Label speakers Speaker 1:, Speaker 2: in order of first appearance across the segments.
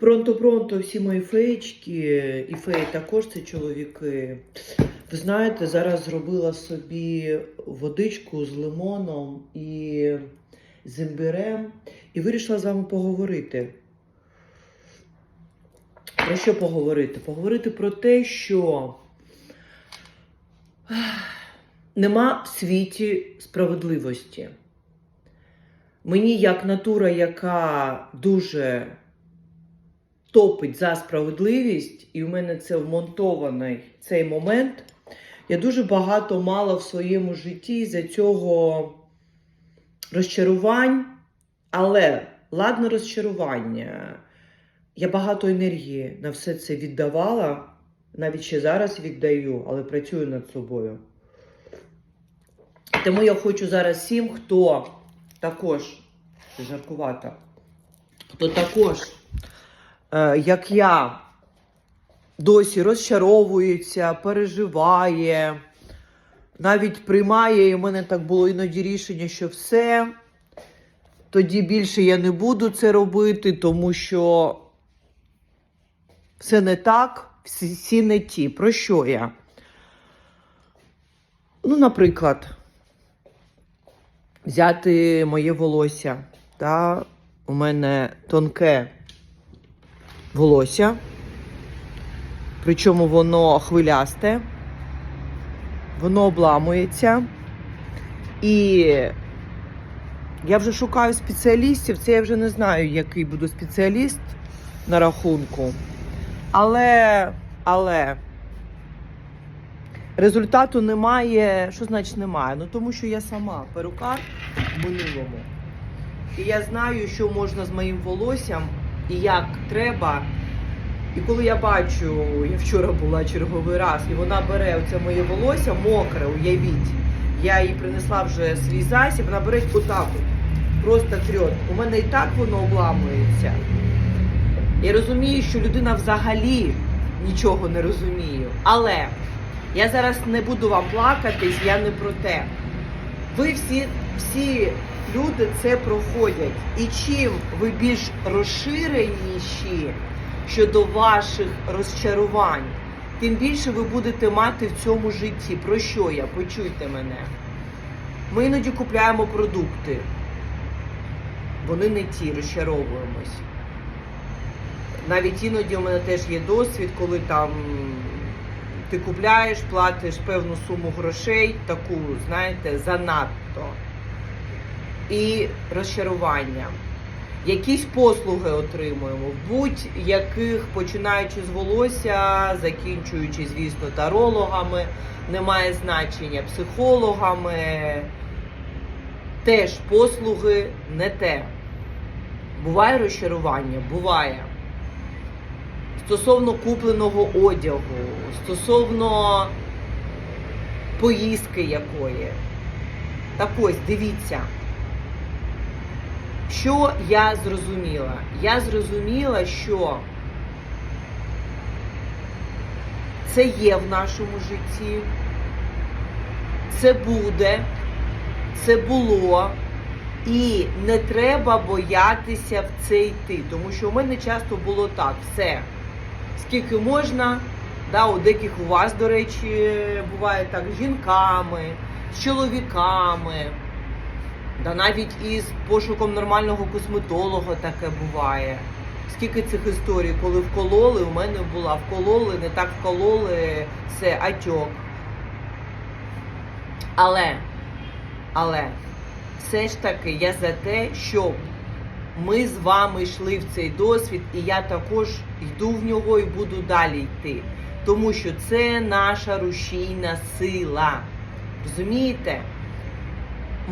Speaker 1: Пронто-пронто всі мої феєчки, і феї також це чоловіки. Ви знаєте, зараз зробила собі водичку з лимоном і з імбирем і вирішила з вами поговорити. Про що поговорити? Поговорити про те, що нема в світі справедливості. Мені як натура, яка дуже топить за справедливість, і в мене це вмонтований цей момент. Я дуже багато мала в своєму житті за цього розчарувань, але ладно розчарування. Я багато енергії на все це віддавала, навіть ще зараз віддаю, але працюю над собою. Тому я хочу зараз всім, хто також, жаркувато, хто також як я, досі розчаровується, переживає, навіть приймає, і в мене так було іноді рішення, що все, тоді більше я не буду це робити, тому що все не так, всі, всі не ті. Про що я? Ну, наприклад, взяти моє волосся. Та у мене тонке волосся, причому воно хвилясте, воно обламується. І я вже шукаю спеціалістів, це я вже не знаю, який буду спеціаліст на рахунку. Але, але результату немає. Що значить немає? Ну тому що я сама перукар в минулому. І я знаю, що можна з моїм волоссям і як треба. І коли я бачу, я вчора була черговий раз, і вона бере оце моє волосся мокре, уявіть. Я їй принесла вже свій засіб, вона бере отак просто трьот. У мене і так воно обламується. Я розумію, що людина взагалі нічого не розуміє. Але я зараз не буду вам плакатись, я не про те. Ви всі, всі люди це проходять. І чим ви більш розширеніші щодо ваших розчарувань, тим більше ви будете мати в цьому житті. Про що я? Почуйте мене. Ми іноді купляємо продукти. Вони не ті, розчаровуємось. Навіть іноді у мене теж є досвід, коли там ти купляєш, платиш певну суму грошей, таку, знаєте, занадто. І розчарування. Якісь послуги отримуємо, будь-яких, починаючи з волосся, закінчуючи, звісно, тарологами, немає значення психологами. Теж послуги не те. Буває розчарування, буває. Стосовно купленого одягу, стосовно поїздки якої. Так ось, дивіться. Що я зрозуміла? Я зрозуміла, що це є в нашому житті, це буде, це було, і не треба боятися в це йти. Тому що у мене часто було так: все, скільки можна, да, у деяких у вас, до речі, буває так, з жінками, з чоловіками. Да навіть із пошуком нормального косметолога таке буває. Скільки цих історій, коли вкололи, у мене була вкололи, не так вкололи, все, атьок. Але, але, все ж таки я за те, щоб ми з вами йшли в цей досвід, і я також йду в нього і буду далі йти. Тому що це наша рушійна сила. Розумієте?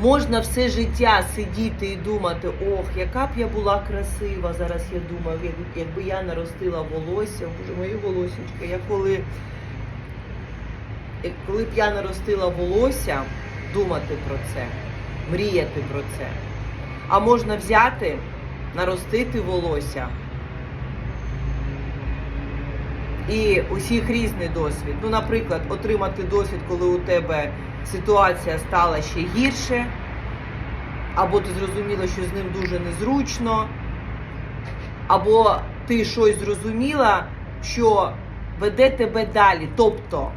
Speaker 1: Можна все життя сидіти і думати, ох, яка б я була красива. Зараз я думаю, якби я наростила волосся, боже, моє волосечко, я коли, коли б я наростила волосся, думати про це, мріяти про це. А можна взяти, наростити волосся. І усіх різний досвід. Ну, наприклад, отримати досвід, коли у тебе ситуація стала ще гірше, або ти зрозуміла, що з ним дуже незручно, або ти щось зрозуміла, що веде тебе далі. Тобто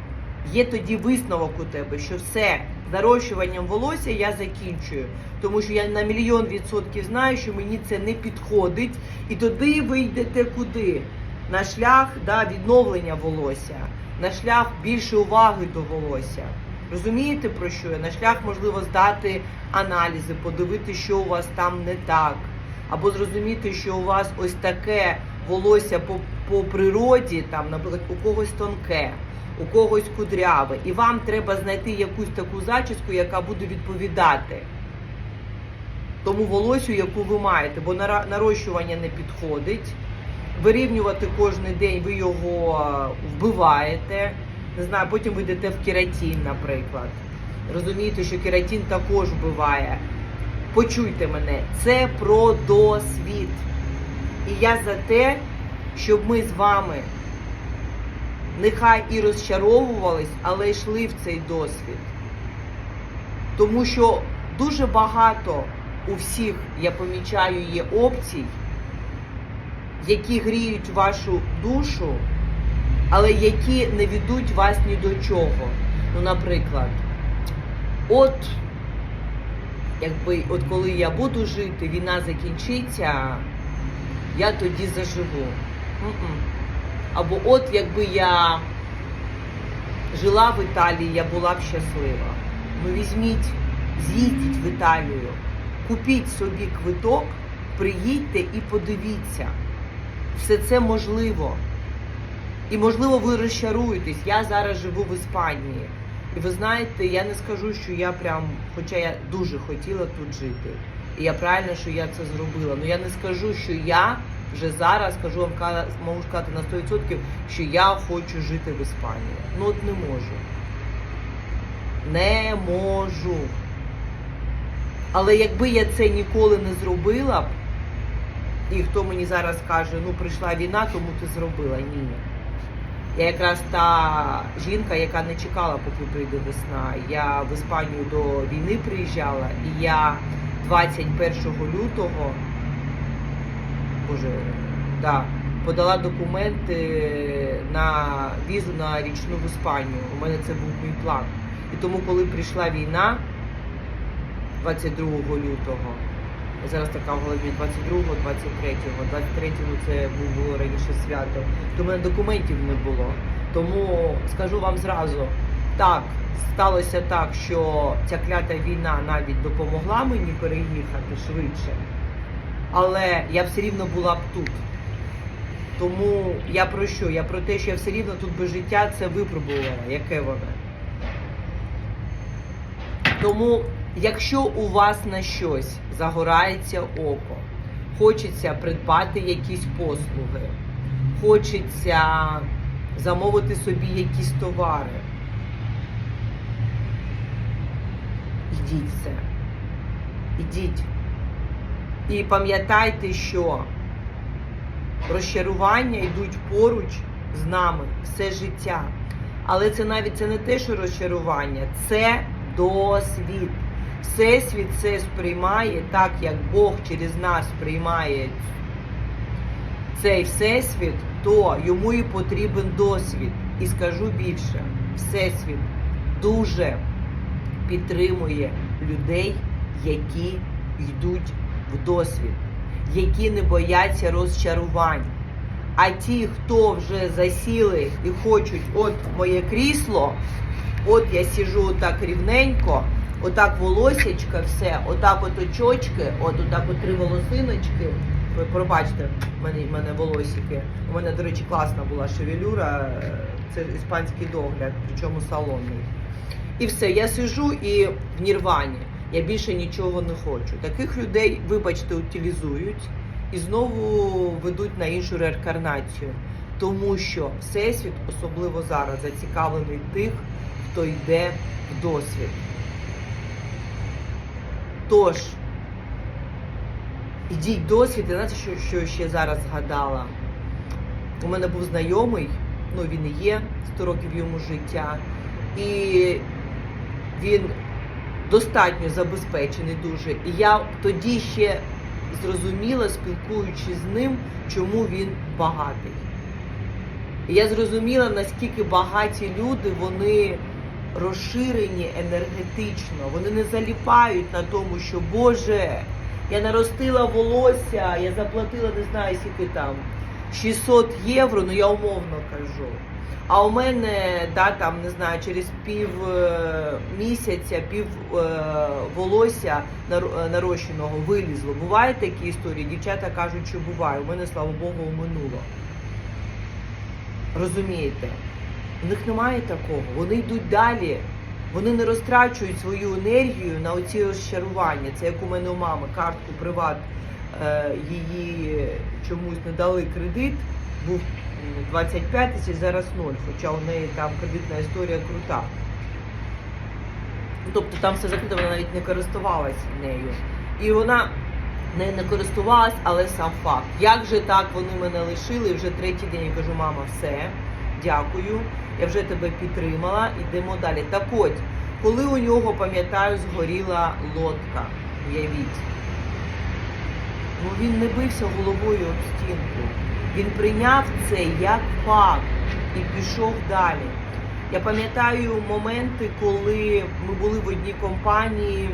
Speaker 1: є тоді висновок у тебе, що все, нарощуванням волосся я закінчую. Тому що я на мільйон відсотків знаю, що мені це не підходить. І тоді ви йдете куди? На шлях да, відновлення волосся, на шлях більше уваги до волосся. Розумієте про що я? На шлях можливо здати аналізи, подивитися, що у вас там не так, або зрозуміти, що у вас ось таке волосся по, по природі, там, наприклад, у когось тонке, у когось кудряве, і вам треба знайти якусь таку зачіску, яка буде відповідати тому волосю, яку ви маєте, бо нарощування не підходить. Вирівнювати кожен день ви його вбиваєте. Не знаю, потім ви йдете в кератин, наприклад. Розумієте, що кератин також вбиває. Почуйте мене, це про досвід. І я за те, щоб ми з вами нехай і розчаровувались, але йшли в цей досвід. Тому що дуже багато у всіх, я помічаю, є опцій, які гріють вашу душу, але які не ведуть вас ні до чого. Ну, наприклад, от якби от коли я буду жити, війна закінчиться, я тоді заживу. М-м. Або от якби я жила в Італії, я була б щаслива. Ну візьміть, з'їздіть в Італію, купіть собі квиток, приїдьте і подивіться. Все це можливо. І можливо ви розчаруєтесь. Я зараз живу в Іспанії. І ви знаєте, я не скажу, що я прям, хоча я дуже хотіла тут жити. І я правильно, що я це зробила. Ну я не скажу, що я вже зараз скажу вам можу сказати на 100%, що я хочу жити в Іспанії. Ну от не можу. Не можу. Але якби я це ніколи не зробила б, і хто мені зараз каже, ну прийшла війна, тому ти зробила. Ні. Я якраз та жінка, яка не чекала, поки прийде весна. Я в Іспанію до війни приїжджала, і я 21 лютого, боже, да, подала документи на візу на річну в Іспанію. У мене це був мій план. І тому, коли прийшла війна 22 лютого, зараз така в голові 22-го, 23-го, 23-му це було раніше свято, то в мене документів не було. Тому скажу вам зразу, так, сталося так, що ця клята війна навіть допомогла мені переїхати швидше, але я все рівно була б тут. Тому я про що? Я про те, що я все рівно тут без життя це випробувала, яке воно. Тому, якщо у вас на щось загорається око, хочеться придбати якісь послуги, хочеться замовити собі якісь товари, ідіть це. Ідіть. І пам'ятайте, що розчарування йдуть поруч з нами все життя. Але це навіть це не те, що розчарування, це досвід. Всесвіт це сприймає так, як Бог через нас сприймає цей всесвіт, то йому і потрібен досвід. І скажу більше, всесвіт дуже підтримує людей, які йдуть в досвід, які не бояться розчарувань. А ті, хто вже засіли і хочуть, от моє крісло, от я сіжу отак рівненько, отак волосячка, все, отак от очочки, от отак от три волосиночки. Ви пробачте, в мене, в мене волосики. У мене, до речі, класна була шевелюра, це іспанський догляд, причому салонний. І все, я сижу і в нірвані. Я більше нічого не хочу. Таких людей, вибачте, утилізують і знову ведуть на іншу реінкарнацію. Тому що Всесвіт, особливо зараз, зацікавлений тих, хто йде в досвід. Тож, ідіть досвід, і знаєте, що, що ще зараз згадала? У мене був знайомий, ну він і є 100 років йому життя, і він достатньо забезпечений дуже. І я тоді ще зрозуміла, спілкуючись з ним, чому він багатий. І я зрозуміла, наскільки багаті люди, вони розширені енергетично, вони не заліпають на тому, що Боже, я наростила волосся, я заплатила не знаю скільки там 600 євро, ну я умовно кажу. А у мене да, там не знаю, через пів е, місяця, пів е, волосся е, нарощеного вилізло. Бувають такі історії? Дівчата кажуть, що буває. У мене, слава Богу, минуло. Розумієте? У них немає такого. Вони йдуть далі. Вони не розтрачують свою енергію на оці розчарування. Це як у мене у мами картку приват е, її чомусь не дали кредит. Був м, 25 тисяч, зараз 0, хоча у неї там кредитна історія крута. Ну, Тобто там все закрито, вона навіть не користувалась нею. І вона нею не користувалась, але сам факт. Як же так вони мене лишили? Вже третій день я кажу, мама, все, дякую, я вже тебе підтримала, йдемо далі. Так от, коли у нього, пам'ятаю, згоріла лодка, уявіть. Ну він не бився головою об стінку. Він прийняв це як факт і пішов далі. Я пам'ятаю моменти, коли ми були в одній компанії,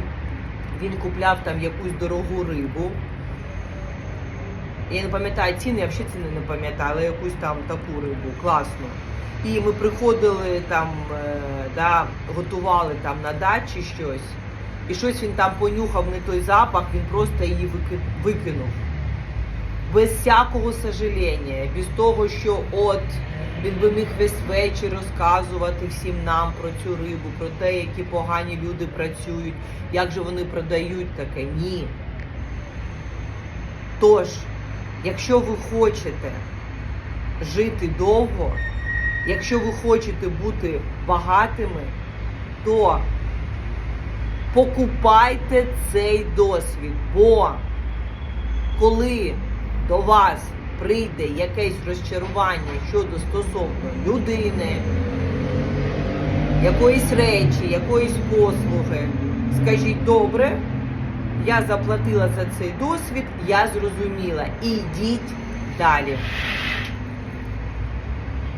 Speaker 1: він купляв там якусь дорогу рибу. Я не пам'ятаю ціни, я взагалі ціни не пам'ятаю, але якусь там таку рибу, класно. І ми приходили там, е, да, готували там на дачі щось, і щось він там понюхав не той запах, він просто її викинув. Без всякого сожаління, без того, що от він би міг весь вечір розказувати всім нам про цю рибу, про те, які погані люди працюють, як же вони продають таке. Ні. Тож, якщо ви хочете жити довго, якщо ви хочете бути багатими, то покупайте цей досвід. Бо коли до вас прийде якесь розчарування щодо стосовно людини, якоїсь речі, якоїсь послуги, скажіть добре, я заплатила за цей досвід, я зрозуміла. І йдіть далі.